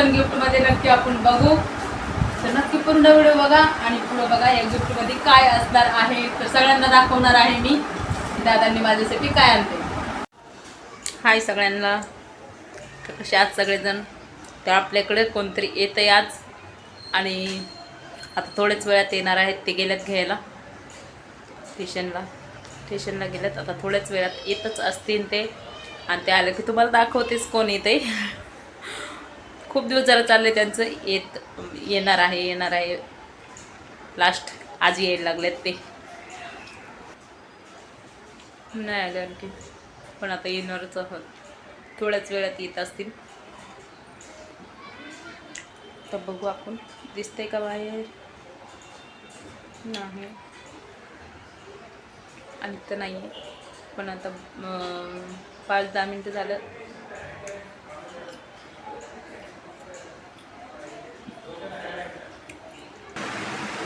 Person गिफ्टमध्ये नक्की आपण बघू. तर नक्की पूर्ण व्हिडिओ बघा आणि पुढं बघा या गिफ्टमध्ये काय असणार आहे. तर सगळ्यांना दाखवणार आहे मी. दादांनी माझ्यासाठी काय आणते हाय सगळ्यांना. कसे आज सगळेजण? तर आपल्याकडे कोणतरी येतं आज. आणि आता थोड्याच वेळात येणार आहेत ते गेल्यात घ्यायला. स्टेशनला. स्टेशनला गेल्यात. आता थोड्याच वेळात येतच असतील ते. आणि ते आले की तुम्हाला दाखवतेच कोण येते खूप दिवस जरा चालले त्यांचं येत येणार आहे येणार आहे. लास्ट आज यायला लागलेत ते. नाही आले आणखी. पण आता येणारच आहोत. थोड्याच वेळात येत असतील. तर बघू आपण. दिसते का बाहेर? नाही. आणि तर नाही आहे पण आता पाच दहा मिनटं झालं.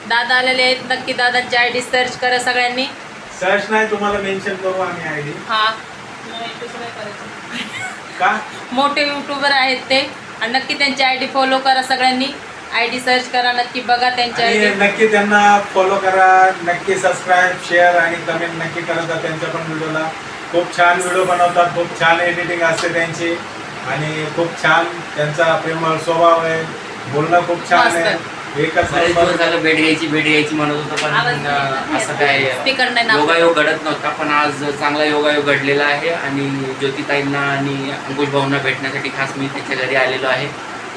दादा आलेले आहेत. नक्की दादाची आय डी सर्च करा सगळ्यांनी. सर्च नाही तुम्हाला मेन्शन करू आम्ही आयडी हा. का? मोठे युट्यूबर आहेत ते. आणि नक्की त्यांची आय डी फॉलो करा सगळ्यांनी. आय डी सर्च करा नक्की बघा त्यांच्या आणि नक्की त्यांना फॉलो करा नक्की सबस्क्राईब शेअर आणि कमेंट नक्की करत जा त्यांच्या पण व्हिडिओला खूप छान व्हिडिओ बनवतात खूप छान एडिटिंग असते त्यांची. आणि खूप छान त्यांचा प्रेमळ स्वभाव आहे. बोलणं खूप छान आहे. बरेच दिवस झालं भेट घ्यायची भेट घ्यायची म्हणत होतो पण. असं काय Speaker नाही ना. योगायोग घडत नव्हता पण आज चांगला योगायोग घडलेला आहे आणि ज्योतिताईंना आणि अंकुश भाऊंना भेटण्यासाठी खास मी त्यांच्या घरी आलेलो आहे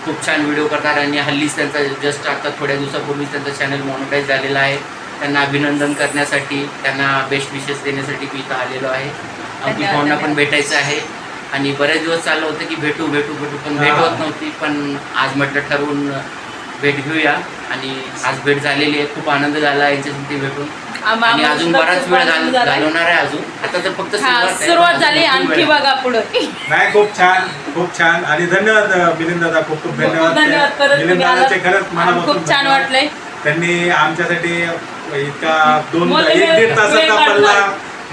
खूप छान व्हिडिओ करतात आणि हल्लीच त्यांचा जस्ट आता थोड्या दिवसापूर्वीच त्यांचा चॅनल मॉनिटाईज झालेला आहे त्यांना अभिनंदन करण्यासाठी त्यांना बेस्ट विशेष देण्यासाठी मी इथं आलेलो आहे अंकुश धन्यवाद, भाऊंना पण धन्यवाद. भेटायचं आहे आणि बरेच दिवस चाललं होतं की भेटू भेटू भेटू पण भेट. होत नव्हती पण आज म्हटलं ठरवून भेट घेऊया आणि आज भेट झालेली आहे खूप आनंद झाला यांच्यासाठी भेटून आम- आणि अजून बराच वेळ. घालवणार आहे अजून आता तर फक्त सुरुवात आहे. सुरुवात झाली आणखी. बघा पुढे नाही खूप छान खूप छान आणि धन्यवाद मिलिंद दादा खूप खूप धन्यवाद धन्यवाद मिलिंद. दादाचे खरंच मनापासून खूप छान. वाटलंय त्यांनी आमच्यासाठी इतका दोन एक दीड तासाचा पल्ला.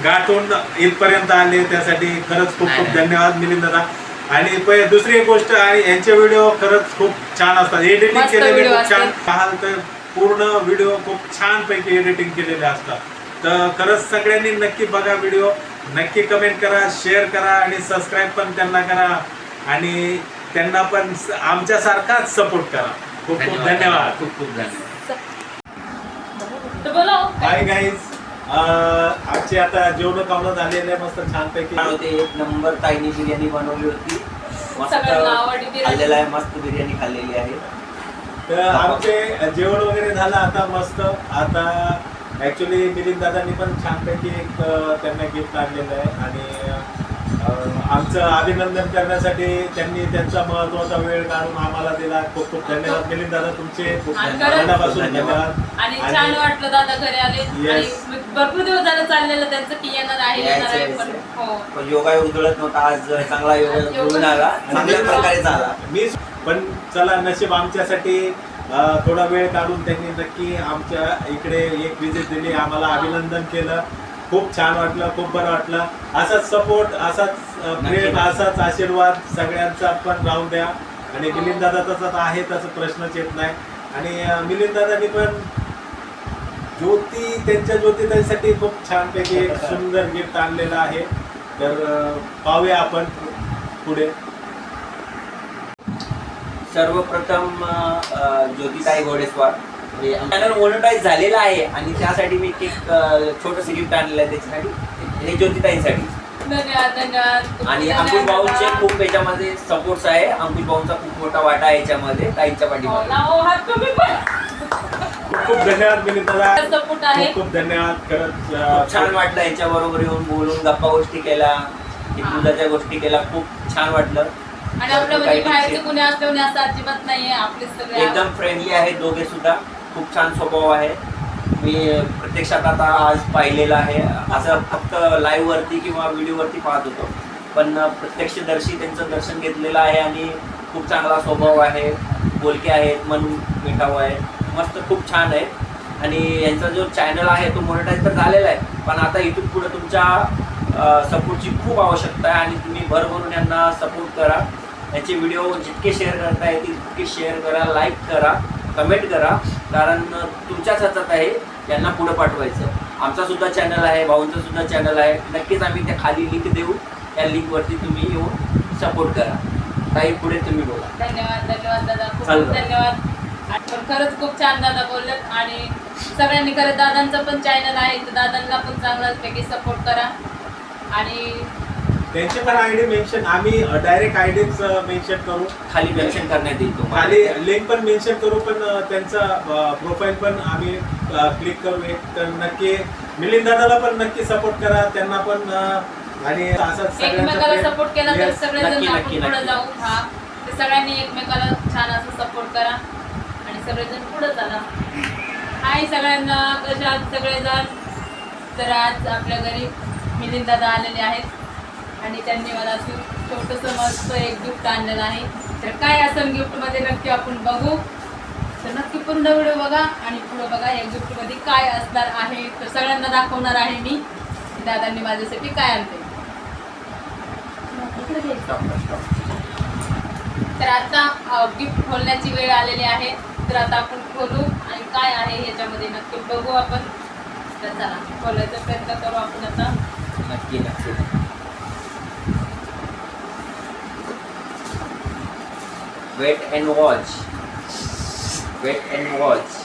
गाठून इथपर्यंत आले त्यासाठी खरंच खूप खूप. धन्यवाद मिलिंद दादा आणि पहि- दुसरी एक गोष्ट आणि यांचे व्हिडिओ खरंच खूप छान असतात. एडिटिंग मस्त केलेले video खूप छान असतात. पाहाल तर पूर्ण व्हिडिओ खूप छान पैकी एडिटिंग केलेले असतात. तर खरंच सगळ्यांनी नक्की बघा व्हिडिओ नक्की कमेंट करा शेअर करा आणि सबस्क्राईब पण त्यांना करा. आणि त्यांना पण स- आमच्यासारखाच सपोर्ट करा. खूप खूप धन्यवाद. खूप खूप धन्यवाद. तर बोला हो. हाय गाईज आजचे आता जेवण खावणं झालेलं आहे मस्त छानपैकी. छान होते एक नंबर ताईनी बिर्याणी बनवली होती. मस्त. खाल्लेला आहे मस्त बिर्याणी खाल्लेली आहे. तर आमचे जेवण वगैरे झालं आता मस्त. आता ऍक्च्युली मिलिंद दादांनी पण छानपैकी एक त्यांना गिफ्ट आणलेलं आहे. आणि आमचं अभिनंदन करण्यासाठी त्यांनी त्यांचा महत्त्वाचा वेळ काढून आम्हाला दिला. खूप खूप धन्यवाद. मिलिंद दादा तुमचे खूप मनापासून धन्यवाद. आणि छान वाटलं दादा घरी आले. भरपूर दिवस झालं चाललेलं त्यांचं की येणार आहे येणार आहे यायचं, पण. हो. पण योगा उजळत नव्हता आज चांगला योगा जुळून आला चांगल्या प्रकारे झाला. मी पण चला नशीब आमच्यासाठी अं, थोडा वेळ काढून त्यांनी नक्की आमच्या इकडे एक विजिट दिली आम्हाला अभिनंदन केलं. खूप छान वाटलं खूप बरं वाटलं. असाच सपोर्ट असाच अं, प्रेम असाच आशीर्वाद सगळ्यांचा पण राहून द्या. आणि मिलिंद दादा तसाच आहे त्याचा प्रश्नच येत नाही. आणि मिलिंद दादानी पण ज्योती त्यांच्या ज्योतिताईसाठी खूप छानपैकी एक सुंदर गिफ्ट आणलेलं आहे. तर पाहूया आपण पुढे. सर्वप्रथम ज्योतिताई घोडेस्वार. चॅनल मोनोटाईज झालेला आहे आणि त्यासाठी मी एक छोटस गिफ्ट आणलेलं आहे त्याच्यासाठी. हे ज्योतिताईंसाठी. धन्यवाद धन्यवाद. आणि अंकुश भाऊंचे. खूप याच्यामध्ये सपोर्ट्स आहे. अंकुश भाऊंचा खूप मोठा वाटा आहे याच्यामध्ये ताईंच्या हो, पाठीमागे लावो हात तुम्ही पण खूप धन्यवाद सपोर्ट आहे खूप खूप धन्यवाद खरंच खूप छान वाटलं यांच्याबरोबर येऊन बोलून गप्पा गोष्टी केल्या. दुधाच्या गोष्टी केल्या खूप छान वाटलं. आणि आपल्या काही म्हणजे बाहेरचे आहे. कुणी असं अजिबात नाहीये आपले सगळे एकदम फ्रेंडली आहेत दोघे सुद्धा. खूप छान स्वभाव आहे. मी प्रत्यक्षात आता आज पाहिलेलं आहे. असं फक्त लाईव्ह वरती किंवा व्हिडिओ वरती पाहत होतो. पण प्रत्यक्षदर्शी त्यांचं दर्शन घेतलेलं आहे आणि खूप चांगला स्वभाव आहे. बोलके आहेत मन मिठाऊ आहे मस्त खूप छान आहे. आणि यांचा जो चॅनल आहे तो मोनिटाईज तर झालेला आहे पण आता इथून पुढे तुमच्या सपोर्टची खूप आवश्यकता आहे आणि तुम्ही भरभरून यांना सपोर्ट करा. याचे व्हिडिओ जितके शेअर करता येतील तितके शेअर करा लाईक करा कमेंट करा. कारण तुमच्याच हातात आहे यांना पुढे पाठवायचं. आमचा सुद्धा चॅनल आहे भाऊंचा सुद्धा चॅनल आहे. नक्कीच आम्ही त्या खाली लिंक देऊ. त्या लिंकवरती तुम्ही येऊन सपोर्ट करा. काही पुढे तुम्ही बोला. धन्यवाद धन्यवाद दादा. धन्यवाद. पण खरंच खूप छान दादा बोललेत आणि सगळ्यांनी खरं दादांचं पण चॅनल आहे तर दादांना पण चांगल्यापैकी सपोर्ट करा. आणि त्यांचे पण आयडी मेन्शन आम्ही डायरेक्ट आयडीच मेन्शन करू. खाली मेन्शन करण्यात येईल तुम्हाला. खाली लिंक पण मेन्शन करू पण अ, त्यांचा प्रोफाईल पण आम्ही क्लिक करू. एक तर नक्की मिलिंद दादाला पण नक्की सपोर्ट करा. त्यांना पण अ, आणि असंच एकमेकाला सगळ्यांचा सपोर्ट केला तर Yes. सगळेजण नक्की, आपण नक्की, पुढे नक्की. जाऊ. हा. तर सगळ्यांनी एकमेकाला छान असं सपोर्ट करा. सगळेजण पुढे चला. हाय सगळ्यांना कशा आहात सगळेजण? तर आज आपल्या घरी मिलिंद दादा आलेले आहेत आणि त्यांनी मला असं छोटंसं मस्त एक गिफ्ट आणलेलं आहे. तर काय असं गिफ्टमध्ये नक्की आपण बघू. तर नक्की पूर्ण व्हिडिओ बघा आणि पुढं बघा या गिफ्टमध्ये काय असणार आहे. तर सगळ्यांना दाखवणार आहे मी दादांनी माझ्यासाठी काय आणते तर आता गिफ्ट खोलण्याची वेळ आलेली आहे. तर आता आपण खोलू आणि काय आहे ह्याच्यामध्ये नक्की बघू आपण. तर चला खोलायचा प्रयत्न करू आपण आता. नक्की नक्की. Wait and watch wait and watch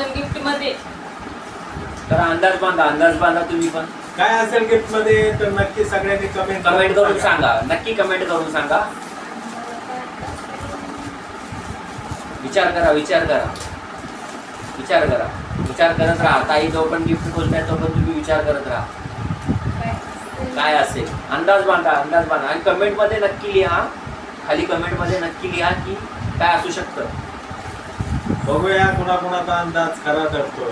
काय असं गिफ्टमध्ये तर अंदाज बांधा अंदाज बांधा तुम्ही पण. काय असेल गिफ्टमध्ये तर नक्की सगळ्यांनी कमेंट कमेंट करून सांगा. नक्की कमेंट करून सांगा. विचार करा विचार करा. विचार करा. विचार करत राहा. ताई जो पण गिफ्ट खोलताय तो पण तुम्ही विचार करत राहा. काय असेल? अंदाज बांधा अंदाज बांधा. आणि कमेंटमध्ये नक्की लिहा. खाली कमेंटमध्ये नक्की लिहा की काय असू शकतं. बघूया कुणा कुणाचा अंदाज खरा ठरतोय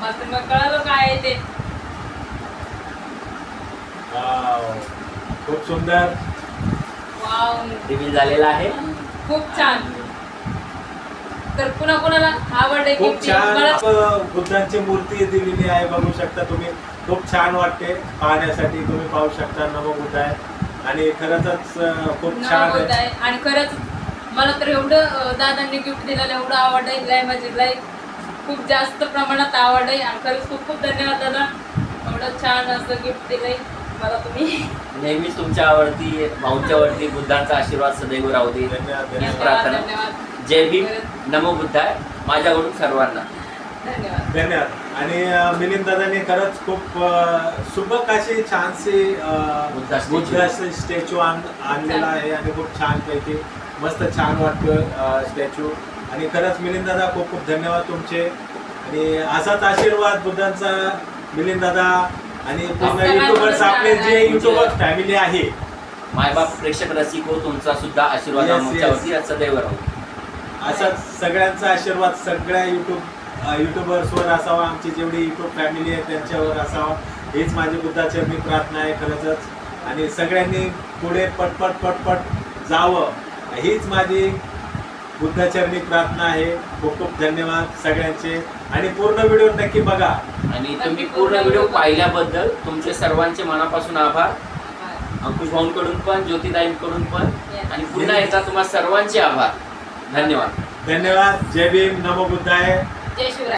मग मग कळालं काय आहे ते. वाव. खूप सुंदर. वाव. रिव्हील झालेला आहे. खूप छान. तर कुणा कुणाला आवडले खूप गिफ्ट? छान मला बुद्धांची मूर्ती दिलेली आहे बघू शकता तुम्ही. खूप छान वाटते पाहण्यासाठी तुम्ही पाहू शकता नवबुद्ध आहे. आणि खरंच अ, खूप छान आहे. आणि खरंच मला तर एवढं दादांनी गिफ्ट दिलेलं एवढं आवडलंय लय म्हणजे लय खूप जास्त प्रमाणात आवडलंय आणि खरंच खूप खूप धन्यवाद दादा. एवढं छान असं गिफ्ट दिलंय मला तुम्ही. नेहमीच तुमच्यावरती भाऊंच्यावरती बुद्धांचा आशीर्वाद सदैव राहू दे. प्रार्थना. धन्यवाद. जय भीम. नमो बुद्धाय. माझ्याकडून सर्वांना. धन्यवाद. धन्यवाद. आणि मिलिंद दादांनी खरंच खूप सुबक अशी छानशी. बुद्धाचे स्टॅच्यू आण आणलेला आहे आणि खूप छान पैकी मस्त छान वाटतं स्टॅच्यू आणि खरंच मिलिंद दादा खूप खूप धन्यवाद तुमचे. आणि असाच आशीर्वाद बुद्धांचा मिलिंद दादा आणि पूर्ण युट्यूबर्स आपले जे तुमचे- युट्यूबर फॅमिली आहे. मायबाप प्रेक्षक रसिको तुमचा सुद्धा आशीर्वाद Yes, सदैव राहू असाच सगळ्यांचा आशीर्वाद सगळ्या युट्यूब युट्यूबर्सवर असावा. आमची जेवढी युट्यूब फॅमिली आहे त्यांच्यावर असावा. हीच माझी बुद्धाचरणी प्रार्थना आहे खरंच आणि सगळ्यांनी पुढे पटपट पटपट जावं. हीच माझी बुद्धाचरणी प्रार्थना आहे. खूप खूप धन्यवाद सगळ्यांचे. आणि पूर्ण व्हिडिओ नक्की बघा. आणि तुम्ही पूर्ण व्हिडिओ पाहिल्याबद्दल तुमचे सर्वांचे मनापासून आभार. अंकुश भाऊंकडून पण ज्योतिताईंकडून पण. आणि पुन्हा एकदा तुम्हा सर्वांचे आभार. धन्यवाद. धन्यवाद. जय भीम. नमो बुद्धाय. जय शिवराय.